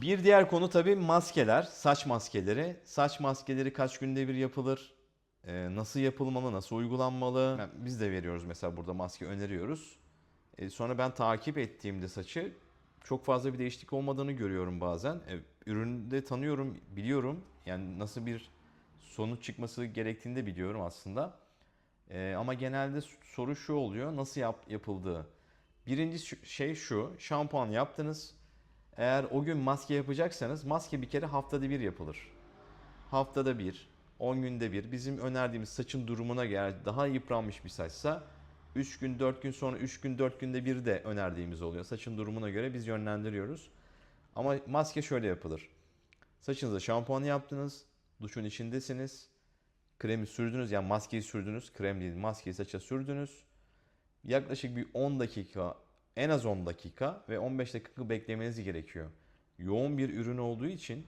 Bir diğer konu tabii maskeler, saç maskeleri. Saç maskeleri kaç günde bir yapılır? Ee, nasıl yapılmalı, nasıl uygulanmalı? Yani biz de veriyoruz mesela burada maske öneriyoruz. Ee, sonra ben takip ettiğimde saçı çok fazla bir değişiklik olmadığını görüyorum bazen. Ee, ürünü de tanıyorum, biliyorum. Yani nasıl bir sonuç çıkması gerektiğini de biliyorum aslında. Ee, ama genelde soru şu oluyor, nasıl yap, yapıldığı. Birinci şey şu, şampuan yaptınız. Eğer o gün maske yapacaksanız maske bir kere haftada bir yapılır. Haftada bir, 10 günde bir. Bizim önerdiğimiz saçın durumuna göre daha yıpranmış bir saçsa 3 gün 4 gün sonra 3 gün 4 günde bir de önerdiğimiz oluyor. Saçın durumuna göre biz yönlendiriyoruz. Ama maske şöyle yapılır. Saçınıza şampuanı yaptınız, duşun içindesiniz, kremi sürdünüz yani maskeyi sürdünüz, krem değil maskeyi saça sürdünüz. Yaklaşık bir 10 dakika, en az 10 dakika ve 15 dakika beklemeniz gerekiyor. Yoğun bir ürün olduğu için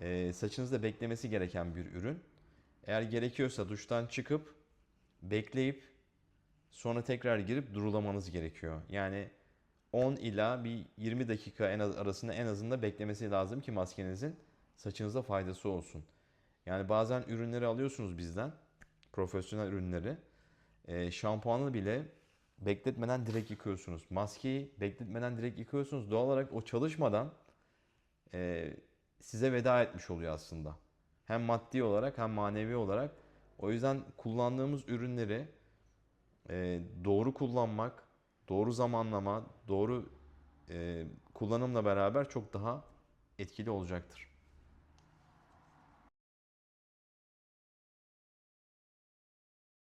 e, saçınızda beklemesi gereken bir ürün. Eğer gerekiyorsa duştan çıkıp bekleyip sonra tekrar girip durulamanız gerekiyor. Yani 10 ila bir 20 dakika en az arasında en azında beklemesi lazım ki maskenizin saçınıza faydası olsun. Yani bazen ürünleri alıyorsunuz bizden, profesyonel ürünleri. E, şampuanı bile bekletmeden direkt yıkıyorsunuz. Maskeyi bekletmeden direkt yıkıyorsunuz. Doğal olarak o çalışmadan e, size veda etmiş oluyor aslında. Hem maddi olarak hem manevi olarak. O yüzden kullandığımız ürünleri e, doğru kullanmak, doğru zamanlama, doğru e, kullanımla beraber çok daha etkili olacaktır.